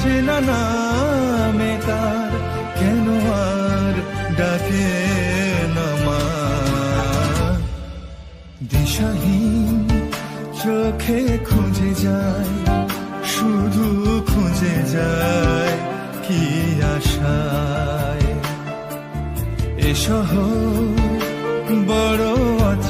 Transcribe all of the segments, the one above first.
চেনা নামে তার, কেন আর ডাকে নামা দিশাহীন চোখে খুঁজে যায়, শুধু খুঁজে যায় কি আশায়। এ শহর বড় আছে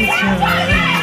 이 치.